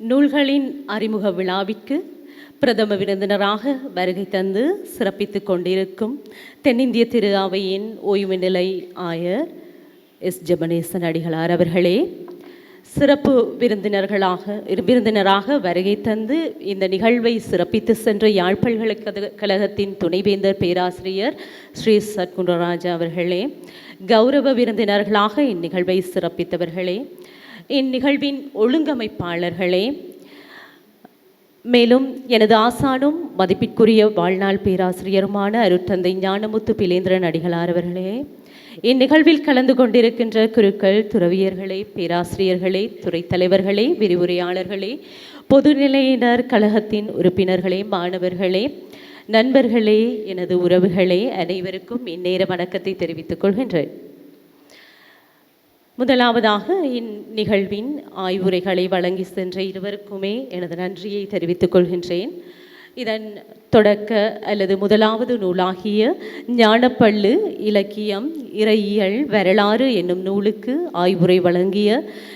நூல்களின் அறிமுக விழாவிற்கு பிரதம விருந்தினராக வருகை தந்து சிறப்பித்துக் கொண்டிருக்கும் தென்னிந்திய திரு அவையின் ஓய்வு நிலை ஆயர் எஸ். ஜெபனேசன் அடிகளார் அவர்களே சிறப்பு விருந்தினர்களாக இரு- விருந்தினராக வருகை தந்து இந்த நிகழ்வை சிறப்பித்து சென்ற யாழ் பல்கலைக்கழகத்தின் துணைவேந்தர் பேராசிரியர் ஸ்ரீ சத்குண்டராஜா அவர்களே கௌரவ விருந்தினர்களாக இந்நிகழ்வை சிறப்பித்தவர்களே இந்நிகழ்வின் ஒழுங்கமைப்பாளர்களே மேலும் எனது ஆசானும் மதிப்பிற்குரிய வாழ்நாள் பேராசிரியருமான அருட்தந்தை ஞானமுத்து பிலேந்திரன் அடிகளார் அவர்களே இந்நிகழ்வில் கலந்து கொண்டிருக்கின்ற குருக்கள் துறவியர்களே பேராசிரியர்களே துறைத்தலைவர்களே விரிவுரையாளர்களே பொதுநிலையினர் கழகத்தின் உறுப்பினர்களே மாணவர்களே நண்பர்களே எனது உறவுகளே அனைவருக்கும் இந்நேர வணக்கத்தை தெரிவித்துக் கொள்கின்றேன். முதலாவதாக இந்நிகழ்வின் ஆய்வுரைகளை வழங்கி சென்ற இருவருக்குமே எனது நன்றியை தெரிவித்துக் கொள்கின்றேன். இதன் தொடக்க அல்லது முதலாவது நூலாகிய ஞானப்பள்ளு இலக்கியம் இறையியல் வரலாறு என்னும் நூலுக்கு ஆய்வுரை வழங்கிய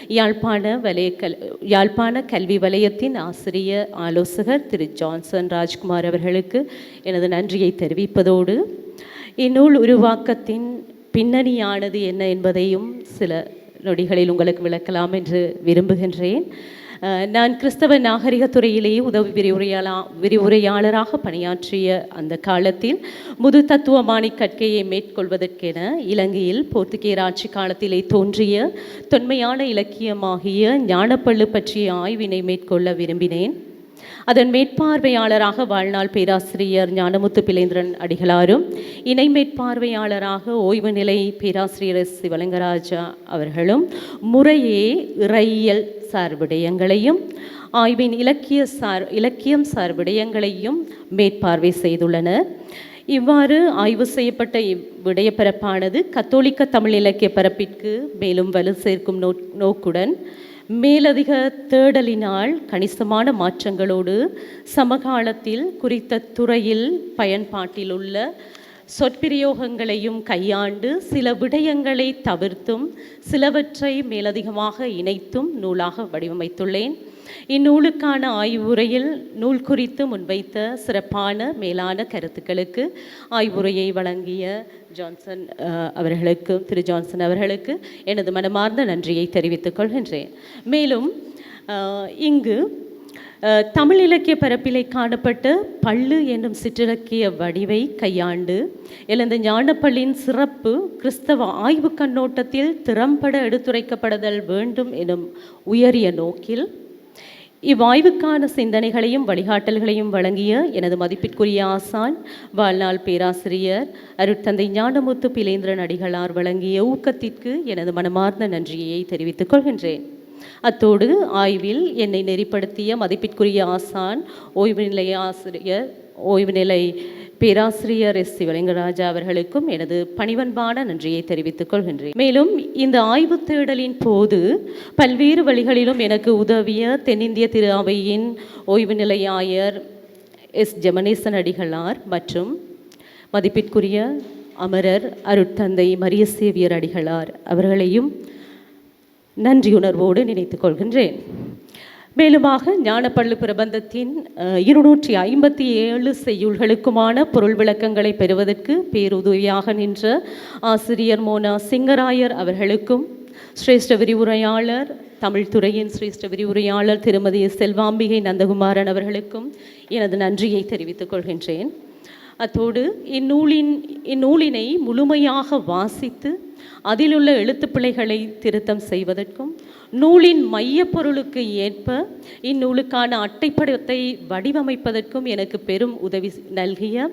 யாழ்ப்பாண வலய கல் யாழ்ப்பாண கல்வி வலயத்தின் ஆசிரியர் ஆலோசகர் திரு ஜான்சன் ராஜ்குமார் அவர்களுக்கு எனது நன்றியை தெரிவிப்பதோடு இந்நூல் உருவாக்கத்தின் பின்னணியானது என்ன என்பதையும் சில நொடிகளில் உங்களுக்கு விளக்கலாம் என்று விரும்புகின்றேன். நான் கிறிஸ்தவ நாகரிக துறையிலேயே உதவி விரிவுரையாளா விரிவுரையாளராக பணியாற்றிய அந்த காலத்தில் முது தத்துவமானி கற்கையை மேற்கொள்வதற்கென இலங்கையில் போர்த்துகேயர் ஆட்சி காலத்திலே தோன்றிய தொன்மையான இலக்கியமாகிய ஞானப்பள்ளு பற்றிய ஆய்வினை மேற்கொள்ள விரும்பினேன். அதன் மேற்பார்வையாளராக வாழ்நாள் பேராசிரியர் ஞானமுத்து பிலேந்திரன் அடிகளாரும் இணை மேற்பார்வையாளராக ஓய்வு நிலை பேராசிரியர் எஸ் சிவலிங்கராஜா அவர்களும் முறையே இறையியல் சார்புடையங்களையும் ஆய்வின் இலக்கிய சார் இலக்கியம் சார்பிடயங்களையும் மேற்பார்வை செய்துள்ளனர். இவ்வாறு ஆய்வு செய்யப்பட்ட இவ்விடயப்பரப்பானது கத்தோலிக்க தமிழ் இலக்கிய பரப்பிற்கு மேலும் வலு சேர்க்கும் நோ நோக்குடன் மேலதிக தேடலினால் கணிசமான மாற்றங்களோடு சமகாலத்தில் குறித்த துறையில் பயன்பாட்டில் உள்ள சொற்பிரயோகங்களையும் கையாண்டு சில விடயங்களை தவிர்த்தும் சிலவற்றை மேலதிகமாக இணைத்தும் நூலாக வடிவமைத்துள்ளேன். இந்நூலுக்கான ஆய்வுரையில் நூல் குறித்து முன்வைத்த சிறப்பான மேலான கருத்துக்களுக்கு ஆய்வுரையை வழங்கிய ஜான்சன் அவர்களுக்கு திரு ஜான்சன் அவர்களுக்கு எனது மனமார்ந்த நன்றியை தெரிவித்துக் கொள்கின்றேன். மேலும் இங்கு தமிழ் இலக்கிய பரப்பிலே காணப்பட்ட பள்ளு என்னும் சிற்றிலக்கிய வடிவை கையாண்டு எழுந்த ஞானப்பள்ளியின் சிறப்பு கிறிஸ்தவ ஆய்வு கண்ணோட்டத்தில் திறம்பட எடுத்துரைக்கப்படுதல் வேண்டும் எனும் உயரிய நோக்கில் இவ்வாய்வுக்கான சிந்தனைகளையும் வழிகாட்டல்களையும் வழங்கிய எனது மதிப்பிற்குரிய ஆசான் வாழ்நாள் பேராசிரியர் அருட்தந்தை ஞானமுத்து பிலேந்திரன் அடிகளார் வழங்கிய ஊக்கத்திற்கு எனது மனமார்ந்த நன்றியை தெரிவித்துக் கொள்கின்றேன். அத்தோடு ஆய்வில் என்னை நெறிப்படுத்திய மதிப்பிற்குரிய ஆசான் ஓய்வு நிலைய ஆசிரியர் ஓய்வு நிலை பேராசிரியர் எஸ் சிவலிங்கராஜா அவர்களுக்கும் எனது பணிவன்பான நன்றியை தெரிவித்துக் கொள்கின்றேன். மேலும் இந்த ஆய்வு தேடலின் போது பல்வேறு வழிகளிலும் எனக்கு உதவிய தென்னிந்திய திரு அவையின் ஓய்வு நிலையாயர் எஸ் ஜெமனேசன் அடிகளார் மற்றும் மதிப்பிற்குரிய அமரர் அருட்தந்தை மரிய சேவியர் அடிகளார் அவர்களையும் நன்றியுணர்வோடு நினைத்துக் கொள்கின்றேன். மேலுமாக ஞானப்பள்ளு பிரபந்தத்தின் இருநூற்றி ஐம்பத்தி ஏழு செய்யுள்களுக்குமான பொருள் விளக்கங்களை பெறுவதற்கு பேருதவியாக நின்ற ஆசிரியர் மோனா சிங்கராயர் அவர்களுக்கும் சிரேஷ்ட விரிவுரையாளர் தமிழ்துறையின் சிரேஷ்ட விரிவுரையாளர் திருமதி செல்வாம்பிகை நந்தகுமாரன் அவர்களுக்கும் எனது நன்றியை தெரிவித்துக் கொள்கின்றேன். அத்தோடு இந்நூலின் இந்நூலினை முழுமையாக வாசித்து அதிலுள்ள எழுத்துப்பிழைகளை திருத்தம் செய்வதற்கும் நூலின் மையப்பொருளுக்கு ஏற்ப இந்நூலுக்கான அட்டைப்படத்தை வடிவமைப்பதற்கும் எனக்கு பெரும் உதவி நல்கிய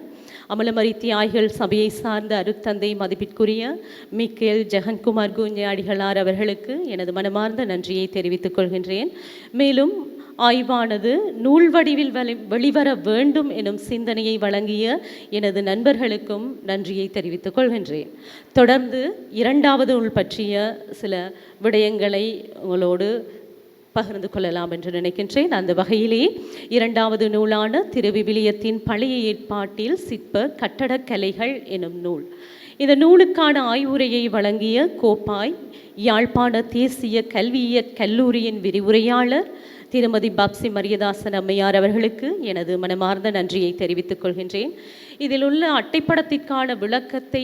அமலமரி தியாகிகள் சபையை சார்ந்த அருத்தந்தை மதிப்பிற்குரிய மிக்கேல் ஜெகன்குமார் குஞ்ஞாடிகளார் அவர்களுக்கு எனது மனமார்ந்த நன்றியை தெரிவித்துக் கொள்கின்றேன். மேலும் ஆய்வானது நூல் வடிவில் வெளிவர வேண்டும் எனும் சிந்தனையை வழங்கிய எனது நண்பர்களுக்கும் நன்றியை தெரிவித்துக் கொள்கின்றேன். தொடர்ந்து இரண்டாவது நூல் பற்றிய சில விடயங்களை உங்களோடு பகிர்ந்து கொள்ளலாம் என்று நினைக்கின்றேன். அந்த வகையிலே இரண்டாவது நூலான திருவிவிலியத்தின் பழைய ஏற்பாட்டில் சிற்ப கட்டடக்கலைகள் எனும் நூல். இந்த நூலுக்கான ஆய்வுரையை வழங்கிய கோப்பாய் யாழ்ப்பாண தேசிய கல்வியியற் கல்லூரியின் விரிவுரையாளர் திருமதி பாப்சி மரியதாசன் அம்மையார் அவர்களுக்கு எனது மனமார்ந்த நன்றியை தெரிவித்துக் கொள்கின்றேன். இதில் உள்ள அட்டைப்படத்திற்கான விளக்கத்தை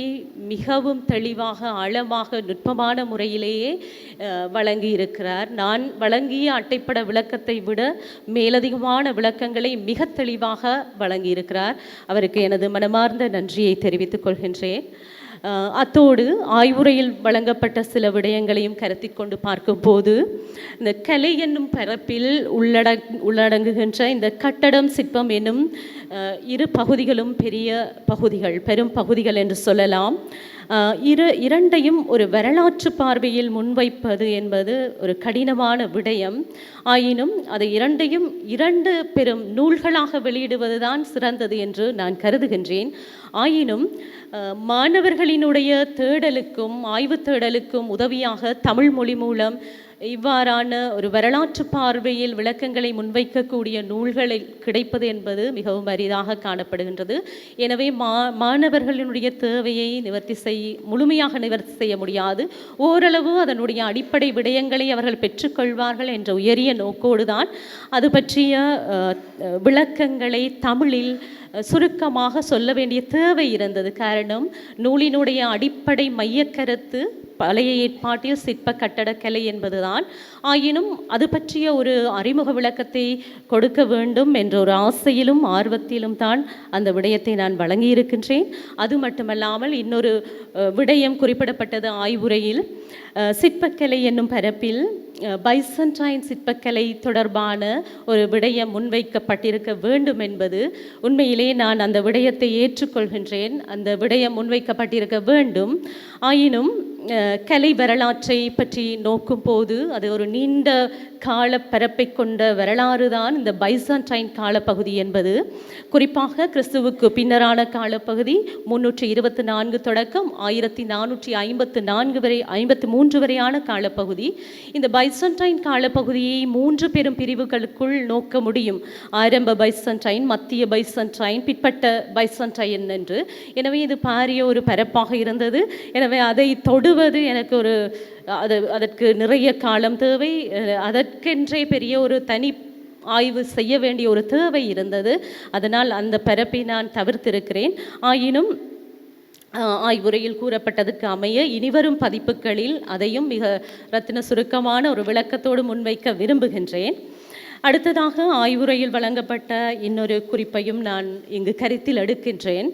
மிகவும் தெளிவாக ஆழமாக நுட்பமான முறையிலேயே வழங்கி வழங்கியிருக்கிறார். நான் வழங்கிய அட்டைப்பட விளக்கத்தை விட மேலதிகமான விளக்கங்களை மிக தெளிவாக வழங்கியிருக்கிறார். அவருக்கு எனது மனமார்ந்த நன்றியை தெரிவித்துக் கொள்கின்றேன். அத்தோடு ஆய்வுரையில் வழங்கப்பட்ட சில விடயங்களையும் கருத்தி கொண்டு பார்க்கும்போது இந்த கலை என்னும் பரப்பில் உள்ளடங் உள்ளடங்குகின்ற இந்த கட்டடம் சிற்பம் என்னும் இரு பகுதிகளும் பெரிய பகுதிகள் பெரும் பகுதிகள் என்று சொல்லலாம். இரு இரண்டையும் ஒரு வரலாற்று பார்வையில் முன்வைப்பது என்பது ஒரு கடினமான விடயம். ஆயினும் அதை இரண்டையும் இரண்டு பெரும் நூல்களாக வெளியிடுவதுதான் சிறந்தது என்று நான் கருதுகின்றேன். ஆயினும் மாணவர்களினுடைய தேடலுக்கும் ஆய்வு தேடலுக்கும் உதவியாக தமிழ் மொழி மூலம் இவ்வாறான ஒரு வரலாற்று பார்வையில் விளக்கங்களை முன்வைக்கக்கூடிய நூல்களை கிடைப்பது என்பது மிகவும் அரிதாக காணப்படுகின்றது. எனவே மா மாணவர்களினுடைய தேவையை நிவர்த்தி செய் முழுமையாக நிவர்த்தி செய்ய முடியாது. ஓரளவு அதனுடைய அடிப்படை விடயங்களை அவர்கள் பெற்றுக்கொள்வார்கள் என்ற உயரிய நோக்கோடு தான் அது பற்றிய விளக்கங்களை தமிழில் சுருக்கமாக சொல்ல வேண்டிய தேவை இருந்தது. காரணம் நூலினுடைய அடிப்படை மையக்கருத்து பழைய ஏற்பாட்டில் சிற்ப கட்டடக்கலை என்பதுதான். ஆயினும் அது பற்றிய ஒரு அறிமுக விளக்கத்தை கொடுக்க வேண்டும் என்ற ஒரு ஆசையிலும் ஆர்வத்திலும் தான் அந்த விடயத்தை நான் வழங்கியிருக்கின்றேன். அது மட்டுமல்லாமல் இன்னொரு விடயம் குறிப்பிடப்பட்டது ஆய்வுரையில். சிற்பக்கலை என்னும் பரப்பில் பைசன்டைன் சிற்பக்கலை தொடர்பான ஒரு விடயம் முன்வைக்கப்பட்டிருக்க வேண்டும் என்பது உண்மையிலே நான் அந்த விடயத்தை ஏற்றுக்கொள்கின்றேன். அந்த விடயம் முன்வைக்கப்பட்டிருக்க வேண்டும். ஆயினும் கலை வரலாற்றை பற்றி நோக்கும் போது அது ஒரு நீண்ட கால பரப்பை கொண்ட வரலாறு தான் இந்த பைசான்டைன் காலப்பகுதி என்பது. குறிப்பாக கிறிஸ்துவுக்கு பின்னரான காலப்பகுதி முன்னூற்றி இருபத்தி நான்கு தொடக்கம் ஆயிரத்தி நானூற்றி ஐம்பத்து நான்கு வரை ஐம்பத்து மூன்று வரையான காலப்பகுதி. இந்த பைசன்டைன் காலப்பகுதியை மூன்று பெரும் பிரிவுகளுக்குள் நோக்க முடியும். ஆரம்ப பைசன்டைன் மத்திய பைசன்டைன் பிற்பட்ட பைசன்டைன் என்று. எனவே இது பாரிய ஒரு பரப்பாக இருந்தது. எனவே அதை தொடு விடுவது எனக்கு ஒரு அது அதற்கு நிறைய காலம் தேவை. அதற்கென்றே பெரிய ஒரு தனி ஆய்வு செய்ய வேண்டிய ஒரு தேவை இருந்தது. அதனால் அந்த பரப்பை நான் தவிர்த்திருக்கிறேன். ஆயினும் ஆய்வுரையில் கூறப்பட்டதுக்கு அமைய இனிவரும் பதிப்புகளில் அதையும் மிக ரத்தின சுருக்கமான ஒரு விளக்கத்தோடு முன்வைக்க விரும்புகின்றேன். அடுத்ததாக ஆய்வுரையில் வழங்கப்பட்ட இன்னொரு குறிப்பையும் நான் இங்கு கருத்தில் எடுக்கின்றேன்.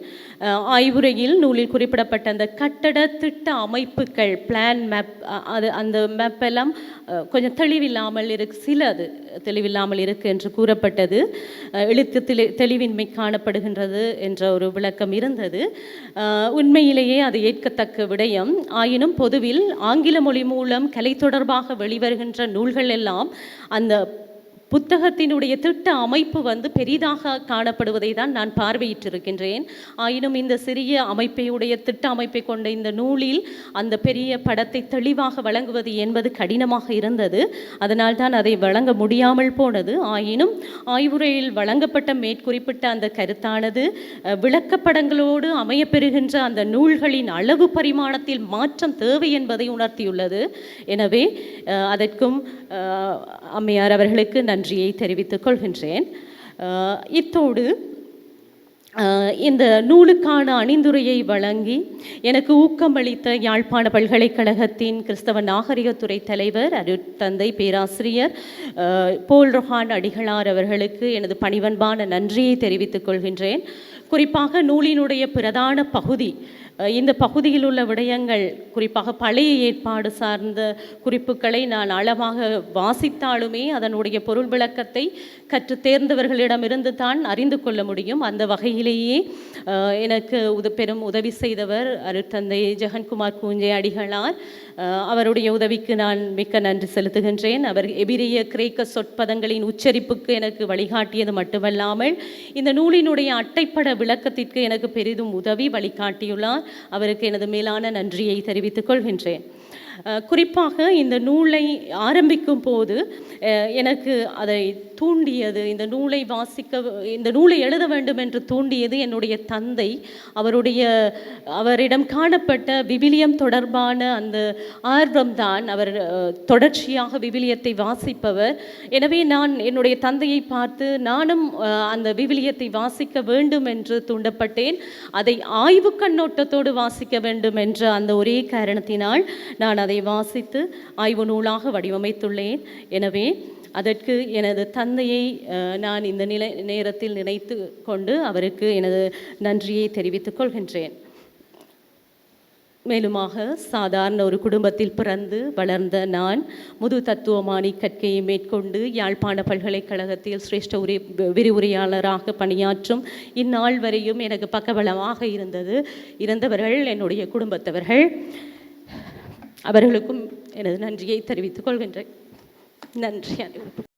ஆய்வுரையில் நூலில் குறிப்பிடப்பட்ட அந்த கட்டட திட்ட அமைப்புகள் பிளான் மேப் அது அந்த மேப் எல்லாம் கொஞ்சம் தெளிவில்லாமல் இருக்கு சில அது தெளிவில்லாமல் இருக்கு என்று கூறப்பட்டது. எழுத்து தெளி தெளிவின்மை காணப்படுகின்றது என்ற ஒரு விளக்கம் இருந்தது. உண்மையிலேயே அது ஏற்கத்தக்க விடயம். ஆயினும் பொதுவில் ஆங்கில மொழி மூலம் கலை தொடர்பாக வெளிவருகின்ற நூல்கள் எல்லாம் அந்த புத்தகத்தினுடைய திட்ட அமைப்பு வந்து பெரிதாக காணப்படுவதை தான் நான் பார்வையிட்டிருக்கின்றேன். ஆயினும் இந்த சிறிய அமைப்பையுடைய திட்ட அமைப்பை கொண்ட இந்த நூலில் அந்த பெரிய படத்தை தெளிவாக வழங்குவது என்பது கடினமாக இருந்தது. அதனால் தான் அதை வழங்க முடியாமல் போனது. ஆயினும் ஆய்வுரையில் வழங்கப்பட்ட மேற்குறிப்பிட்ட அந்த கருத்தானது விளக்கப்படங்களோடு அமையப்பெறுகின்ற அந்த நூல்களின் அளவு பரிமாணத்தில் மாற்றம் தேவை என்பதை உணர்த்தியுள்ளது. எனவே அதற்கும் அம்மையார் அவர்களுக்கு நன்றியை தெரிவித்துக் கொள்கின்றேன். இத்தோடு இந்த நூலுக்கான அணிந்துரையை வழங்கி எனக்கு ஊக்கமளித்த யாழ்ப்பாண பல்கலைக்கழகத்தின் கிறிஸ்தவ நாகரிகத்துறை தலைவர் அருட்தந்தை பேராசிரியர் போல் ரொஹான் அடிகளார் அவர்களுக்கு எனது பணிவன்பான நன்றியை தெரிவித்துக் கொள்கின்றேன். குறிப்பாக நூலினுடைய பிரதான பகுதி இந்த பகுதியில் உள்ள விடயங்கள் குறிப்பாக பழைய ஏற்பாடு சார்ந்த குறிப்புகளை நான் அளவாக வாசித்தாலுமே அதனுடைய பொருள் விளக்கத்தை கற்று தேர்ந்தவர்களிடமிருந்து தான் அறிந்து கொள்ள முடியும். அந்த வகையிலேயே எனக்கு உத பெரும் உதவி செய்தவர் அருட்தந்தை ஜெகன்குமார் கூஞ்சே அடிகளார். அவருடைய உதவிக்கு நான் மிக்க நன்றி செலுத்துகின்றேன். அவர் எபிரிய கிரேக்க சொற்பதங்களின் உச்சரிப்புக்கு எனக்கு வழிகாட்டியது மட்டுமல்லாமல் இந்த நூலினுடைய அட்டைப்பட விளக்கத்திற்கு எனக்கு பெரிதும் உதவி வழிகாட்டியுள்ளார். அவருக்கு எனது மேலான நன்றியை தெரிவித்துக் கொள்கின்றேன். குறிப்பாக இந்த நூலை ஆரம்பிக்கும் போது எனக்கு அதை தூண்டியது இந்த நூலை வாசிக்க இந்த நூலை எழுத வேண்டும் என்று தூண்டியது என்னுடைய தந்தை. அவருடைய அவரிடம் காணப்பட்ட விவிலியம் தொடர்பான அந்த ஆர்வம்தான் அவர் தொடர்ச்சியாக விவிலியத்தை வாசிப்பவர். எனவே நான் என்னுடைய தந்தையை பார்த்து நானும் அந்த விவிலியத்தை வாசிக்க வேண்டும் என்று தூண்டப்பட்டேன். அதை ஆய்வு கண்ணோட்டத்தோடு வாசிக்க வேண்டும் என்ற அந்த ஒரே காரணத்தினால் நான் அதை வாசித்து ஆய்வு நூலாக வடிவமைத்துள்ளேன். எனவே அதற்கு எனது தந்தையை நான் இந்த நிலை நேரத்தில் நினைத்து கொண்டு அவருக்கு எனது நன்றியை தெரிவித்துக் கொள்கின்றேன். மேலுமாக சாதாரண ஒரு குடும்பத்தில் பிறந்து வளர்ந்த நான் முது தத்துவமானி கற்கையை மேற்கொண்டு யாழ்ப்பாண பல்கலைக்கழகத்தில் சிரேஷ்ட உரை விரிவுரையாளராக பணியாற்றும் இந்நாள் வரையும் எனக்கு பக்கபலமாக இருந்தது. இருந்தவர்கள் என்னுடைய குடும்பத்தவர்கள். அவர்களுக்கும் எனது நன்றியை தெரிவித்துக் கொள்கின்றேன். நன்றி அனைவருக்கும்